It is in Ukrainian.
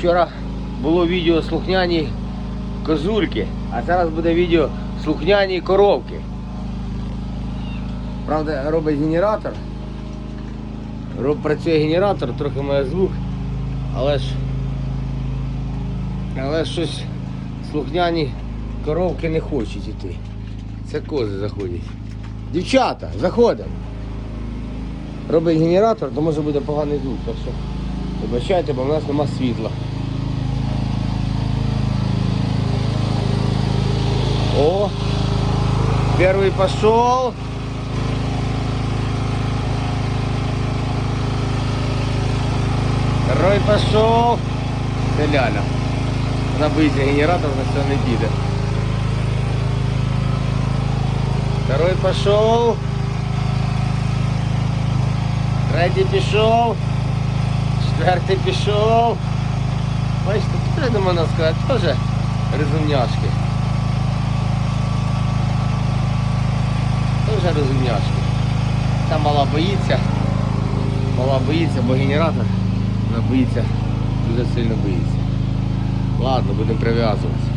Вчора було відео слухняні козульки, а зараз буде відео слухняні коровки. Правда, робить генератор. Роб, працює генератор, трохи має звук, але ж але ж щось слухняні коровки не хочуть іти. Це кози заходять. Дівчата, заходимо. Робить генератор, то може буде поганий звук, так що вибачайте, бо в нас нема світла. О, первый пошел. Второй пошел. Це ляля. Вона боїться генератор, на все не піде. Второй пошел. Третій пішов. Четвертий пішов. Бачите, тут, я можна сказати, теж розумняшки. Теж розумняшки. Та мала боїться. Мала боїться, бо генератор. Вона боїться, дуже сильно боїться. Ладно, будемо прив'язуватися.